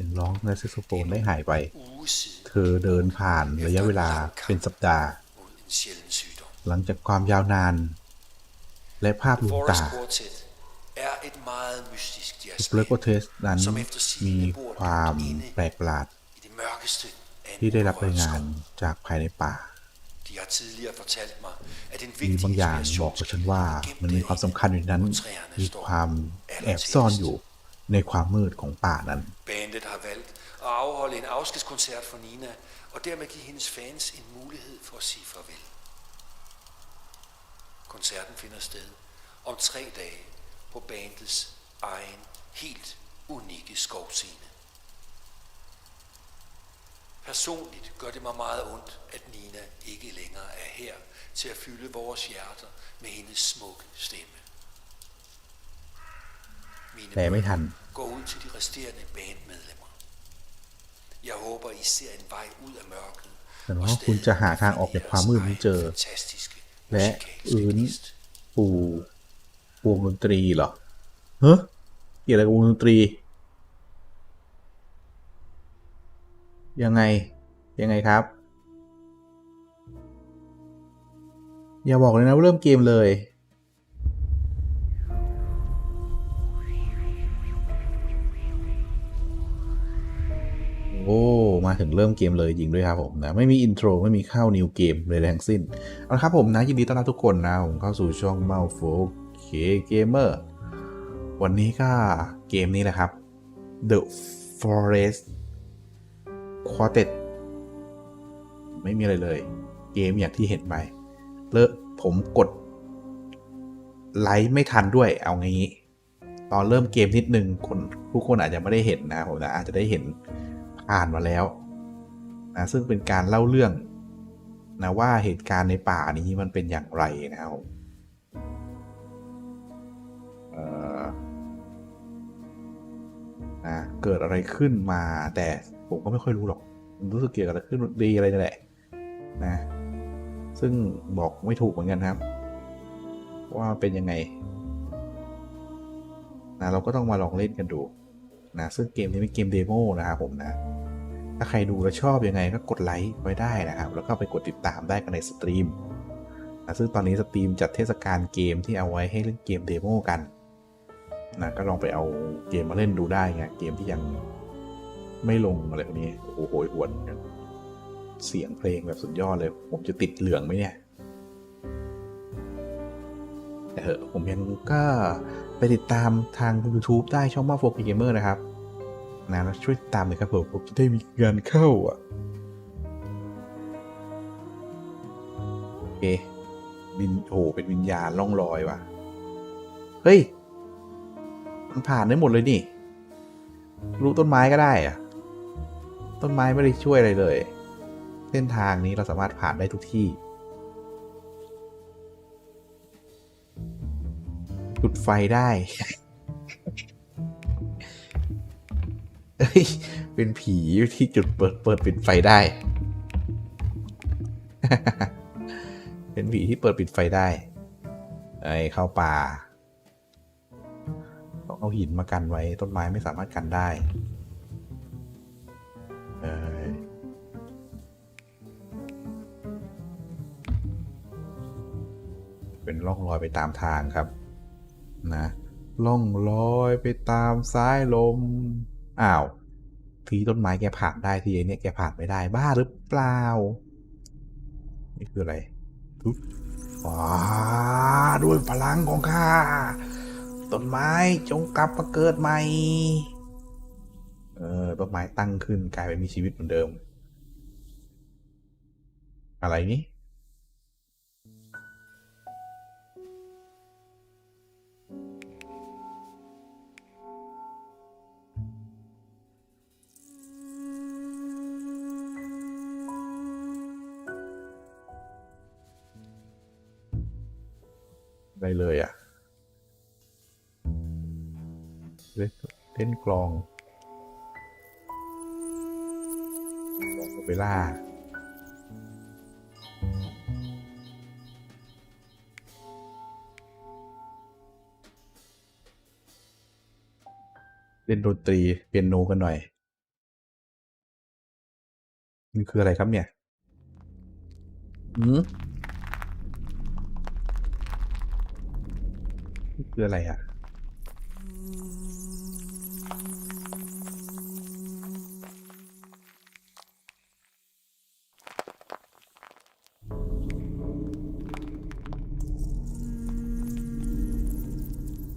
สียงร้องและแซกโซโฟนได้หายไป uge siden เธอเดินผ่านระยะเวลาเป็นสัปดาห์ mod en sjælden sygdom. หลังจากความยาวนาน และภาพลวงตา Forest Quartet er et meget mystisk เลิก jazzband, ว่าเทสนั้น som efter มี sigende bor ความ dybt inde แปลกประหลาด i det mørkeste af ที่ en ได้รับราย urørt งาน skov. จากภายในป่า De har tidligere fortalt mig, at en มี vigtig บางอย่างบอกกับฉันว่ามันมีความสำคัญอยู่ในนั้น มีความแอบซ่อนอยู่ในความมืดของป่านั้น Bandet har valgt at afholde en afskedskoncert for Nina, og dermed give hendes fans en mulighed for at sige farvel. Koncerten finder sted om tre dage på bandets egen, helt unikke skovscene. Personligt gør det mig meget ondt, at Nina ikke længere er her til at fylde vores hjerter med hendes smukke stemme. Mine แต่ไม่ทัน går ud til de resterende bandmedlemmer. Jeg håber, I ser en vej ud af mørket. แต่ว่าคุณจะหาทางออกจากความมืดนี้เจอ fantastiske และ musikalske อื้น gnist. ปูวงดนตรีเหรอเฮ้ยเกี่ยวอะไรกับวงดนตรี ยังไง ยังไงครับ อย่าบอกเลยนะว่าเริ่มเกมเลย โอ้ มาถึงเริ่มเกมเลยจริงด้วยครับผมนะ ไม่มีอินโทร ไม่มีเข้านิวเกมเลยทั้งสิ้น เอาละครับผมนะ ยินดีต้อนรับทุกคนนะ ผมเข้าสู่ช่องเมาโฟเคเกมเมอร์วันนี้ก็เกมนี้แหละครับ The Forest Quartet ไม่มีอะไรเลย เกมอย่างที่เห็นไปเลอะผมกด ไลค์ไม่ทันด้วยเอางี้ ตอนเริ่มเกมนิดนึงคนผู้คนอาจจะไม่ได้เห็นนะผมนะอาจจะได้เห็น ผ่านมาแล้วนะซึ่งเป็นการเล่าเรื่องนะว่าเหตุการณ์ในป่านี้มันเป็นอย่างไรนะครับผมเอ่อนะเกิดอะไรขึ้นมาแต่ผมก็ไม่ค่อยรู้หรอก รู้สึกเกี่ยวกับอะไรขึ้นดีอะไรนี่แหละนะ ซึ่งบอกไม่ถูกเหมือนกันครับ ว่าเป็นยังไงนะเราก็ต้องมาลองเล่นกันดู นะซึ่งเกมนี้เป็นเกมเดโมนะครับผมนะ ถ้าใครดูแล้วชอบยังไงก็กดไลค์ไว้ได้นะครับ แล้วก็ไปกดติดตามได้กันในสตรีมนะซึ่งตอนนี้สตรีมจัดเทศกาลเกมที่เอาไว้ให้เล่นเกมเดโมกันนะก็ลองไปเอาเกมมาเล่นดูได้ไงเกมที่ยังไม่ลงอะไรพวกนี้โอ้โหหวนกันเสียงเพลงแบบสุดยอดเลย ผมจะติดเหลืองไหมเนี่ยแต่เหอะผมยังก็ ไปติดตามทาง YouTube ได้ช่องมาโฟกเกมเมอร์นะครับนะแล้วช่วยตามหน่อยครับผมผมจะได้มีเงินเข้าอะโอเควินโอ้เป็นวิญญาณล่องลอยว่ะ เฮ้ย มันผ่านได้หมดเลยนี่ รู้ต้นไม้ก็ได้อะต้นไม้ไม่ได้ช่วยอะไรเลย เส้นทางนี้เราสามารถผ่านได้ทุกที่ จุดไฟได้เอ้ย เป็นผีที่จุดเปิดเปิดปิดไฟได้ เป็นผีที่เปิดปิดไฟได้ ไอ้เข้าป่า ต้องเอาหินมากันไว้ ต้นไม้ไม่สามารถกันได้ เออเป็นร่องรอยไปตามทางครับ นะล่องลอยไปตามสายลม อ้าว ทีต้นไม้แกผ่านได้ทีไอ้เนี่ยแกผ่านไม่ได้บ้าหรือเปล่า นี่คืออะไรทุบว้าด้วยพลังของข้า ต้นไม้จงกลับมาเกิดใหม่ เออ ต้นไม้ตั้งขึ้นกลายเป็นมีชีวิตเหมือนเดิม อะไรนี่ ได้เลยอะเล่นเล่นกลองกลองโอเปร่าเล่นดนตรีเปียโนกันหน่อย มันคืออะไรครับเนี่ยหืม คืออะไรอะ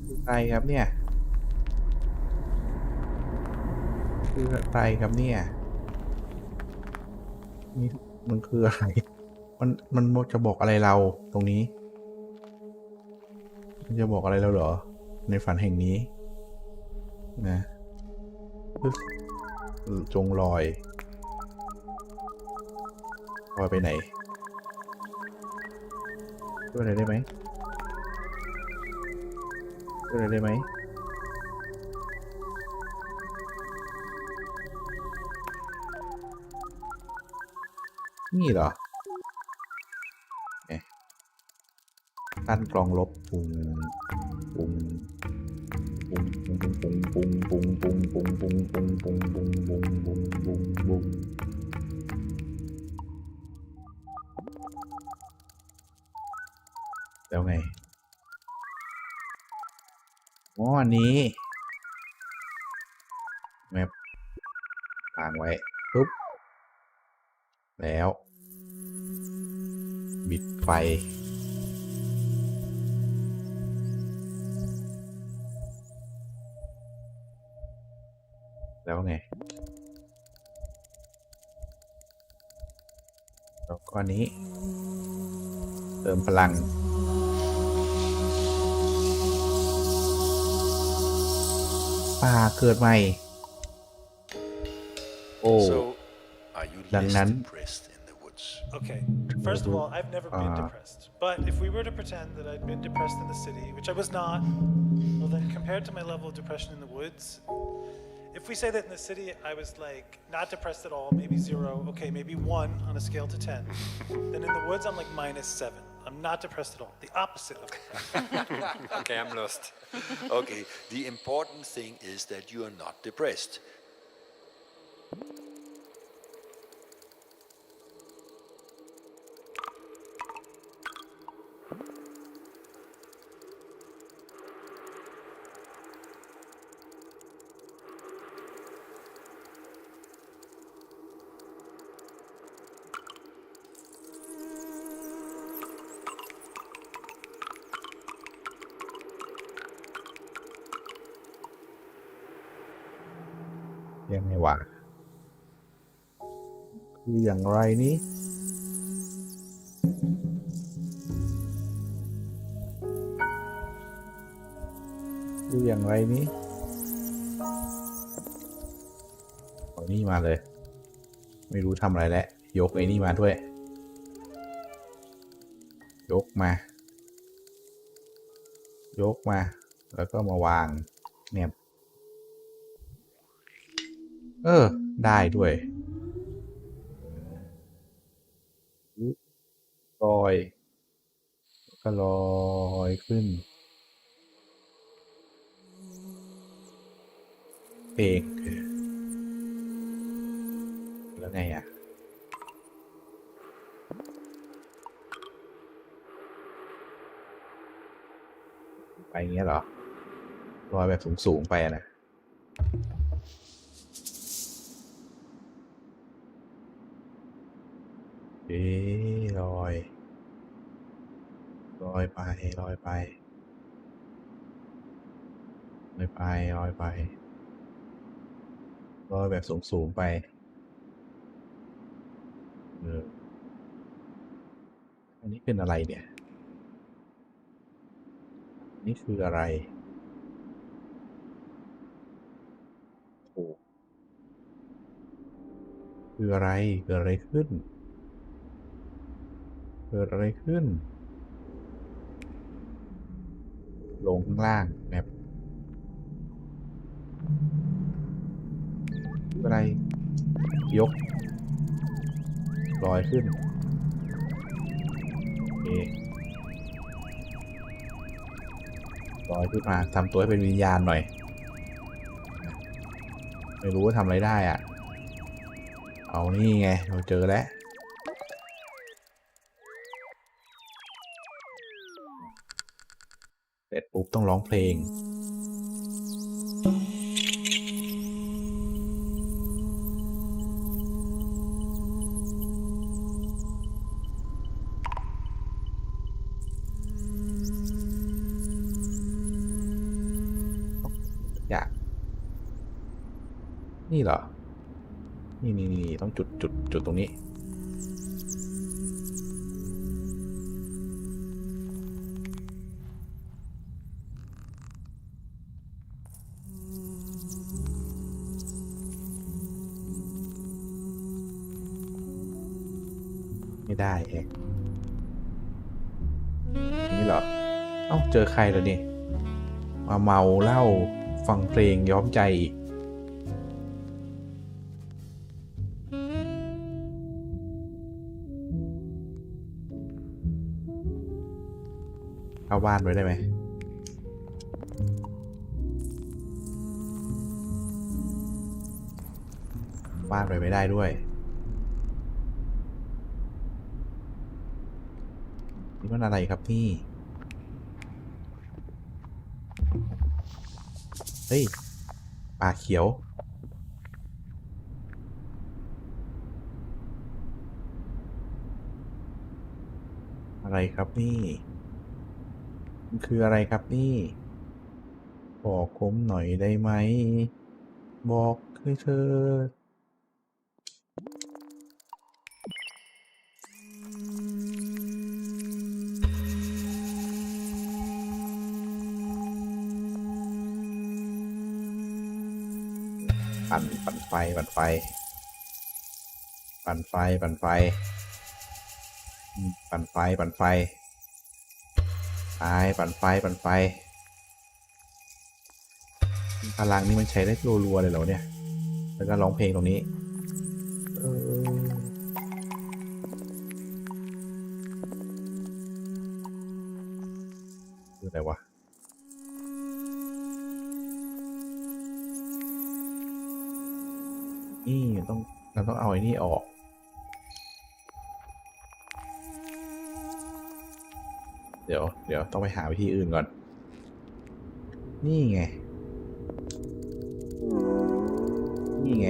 คือะไรครับเนี่ย คืออะไรครับเนี่ยนี่มันคืออะไร มันมันจะบอกอะไรเราตรงนี้ จะบอกอะไรเราเหรอ ในฝันแห่งนี้ นะจงลอยลอยไปไหนช่วยอะไรได้ไหมช่วยอะไรได้ไหมนี่เหรอ ตั้นกรองลบปุงปุงปุงปุงปุงปุงปุงปุงปุงปุงปุงปุงปุงปุงปุงปุงปุงแล้วไงอ๋ออันนี้แมปวางไว้ปุ๊บแล้ว บิดไฟ แล้วไง แล้วก็อันนี้ เติมพลัง ป่าเกิดใหม่ โอ้ So, are you ดัง less นั้น depressed in the woods? Okay, first of all, I've never been Uh. depressed. But if we were to pretend that I'd been depressed in the city, which I was not, well, then compared to my level of depression in the woods, if we say that in the city I was like not depressed at all, maybe zero, okay, maybe one on a scale to 10, then in the woods I'm like minus seven. I'm not depressed at all. The opposite of. Okay, I'm lost. Okay, the important thing is that you are not depressed. ยังไงวะคืออย่างไรนี้คืออย่างไรนี้เอานี่มาเลย ไม่รู้ทำอะไรแล้วยกไอ้นี่มาด้วย ยกมา ยกมา แล้วก็มาวางเนี่ย เออ ได้ด้วยลอย ก็ลอยขึ้นเอกแล้วไงอะไปอย่างเงี้ยเหรอลอยแบบสูง ๆ ไปอะนะ เอ๊ะลอย ลอยไป ลอยไป ลอยไป ลอยไป ลอยแบบสูงสูงๆไปเอออันนี้เป็นอะไรเนี่ย นี่คืออะไรโอ้คืออะไร เกิดอะไรขึ้น เกิดอะไรขึ้น ลงข้างล่างแมปอะไร ยก ลอยขึ้นโอลอยขึ้นมาทำตัวให้เป็นวิญญาณหน่อย ไม่รู้ว่าทำอะไรได้อะไปเอานี่ไง เราเจอแล้ว เสร็จปุ๊บต้องร้องเพลง อยาก นี่เหรอ นี่นี่นี่ต้องจุดจุดจุดตรงนี้ ไม่ได้แอกนี่เหรอ เอ้า เจอใครแล้วนี่ มาเมาเหล้าฟังเพลงย้อมใจอีก เข้าบ้านไว้ได้ไหมบ้านไปไม่ได้ด้วย มันอะไรครับนี่ เฮ้ย ป่าเขียว อะไรครับนี่ มันคืออะไรครับนี่บอกผมหน่อยได้ไหม บอกให้เธอ ไฟปั่นไฟ ปั่นไฟ ปั่นไฟ ปั่นไฟ ปั่นไฟไปปั่นไฟ ปั่นไฟ พลังนี่มันใช้ได้รัวๆเลยเหรอเนี่ย แล้วก็ร้องเพลงตรงนี้เออคืออะไรวะ นี่ต้อง เราต้องเอาไอ้นี่ออก เดี๋ยว เดี๋ยวต้องไปหาวิธีอื่นก่อน นี่ไง นี่ไง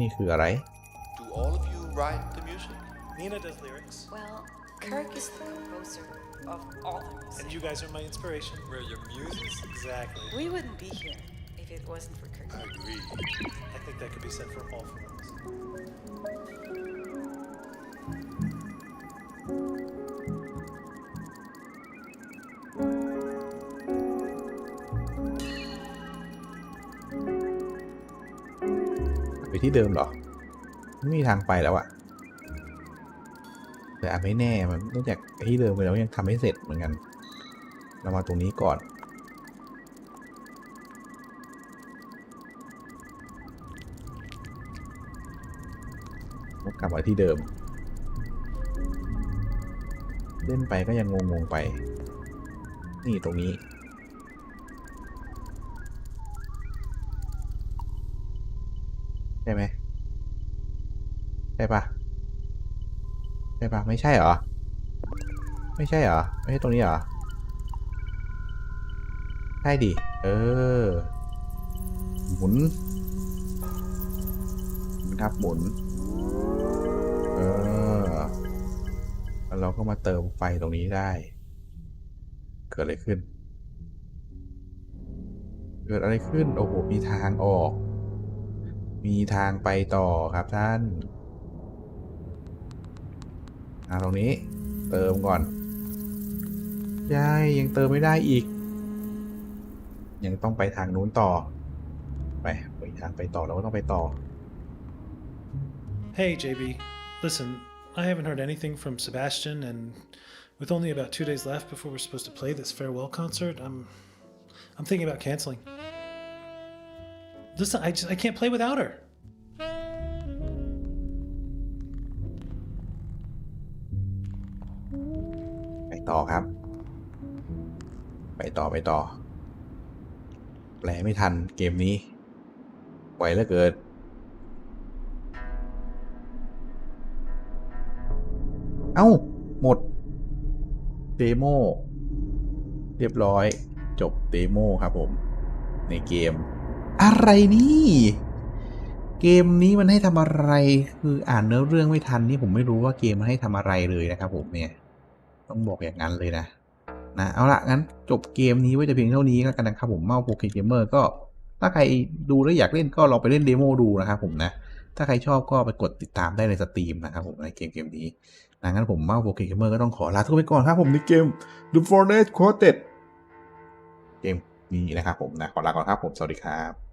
นี่คืออะไร Do all of you write the music? Nina does lyrics, Well, Kirk is the composer of all the music. and you guys are my inspiration. We're your muses. Exactly. We wouldn't be here if it wasn't for Kirk. Agree. I think that could be said for all films. ไป ที่เดิมหรอ ไม่มีทางไปแล้วอะแต่อาจไม่แน่มันนอกจากที่เดิมไปแล้วยังทำไม่เสร็จเหมือนกัน เรามาตรงนี้ก่อนกลับมาที่เดิม เล่นไปก็ยังงงๆไป นี่ตรงนี้ ใช่ไหมใช่ปะใช่ปะไม่ใช่เหรอ ไม่ใช่เหรอ ไม่ใช่ตรงนี้เหรอ ใช่ดิ เออ หมุนหมุนครับหมุน เออ แล้วเราก็มาเติมไฟตรงนี้ได้ เกิดอะไรขึ้น เกิดอะไรขึ้น โอ้โห มีทางออก มีทางไปต่อครับท่านอาตรงนี้เติมก่อนยายยังเติมไม่ได้อีก ยังต้องไปทางนู้นต่อ ไปไปทางไปต่อเราก็ต้องไปต่อ Hey, JB. Listen, I haven't heard anything from Sebastian, and with only about two days left before we're supposed to play this farewell concert, I'm I'm thinking about canceling. Listen, I just I can't play without her. ไปต่อครับ ไปต่อไปต่อ แปลไม่ทันเกมนี้ไหวเหลือเกินเอ้า หมด เดโม เรียบร้อย จบเดโมครับผม ในเกม อะไรนี่ เกมนี้มันให้ทำอะไร คืออ่านเนื้อเรื่องไม่ทันนี่ผมไม่รู้ว่าเกมมันให้ทำอะไรเลยนะครับผมเนี่ย ต้องบอกอย่างนั้นเลยนะนะเอาละงั้นจบเกมนี้ไว้แต่เพียงเท่านี้แล้วกันนะครับผมเมาโปเกเกมเมอร์ก็ ถ้าใครดูแล้วอยากเล่นก็ลองไปเล่นเดโมดูนะครับผมนะ ถ้าใครชอบก็ไปกดติดตามได้ในสตรีมนะครับผมในเกมเกมนี้นะงั้นผมเมาโปเกเกมเมอร์ก็ต้องขอลาทุกคนไปก่อนครับผมในเกม The Forest Quartet เกมนี้นะครับผมนะขอลาก่อนครับผมสวัสดีครับ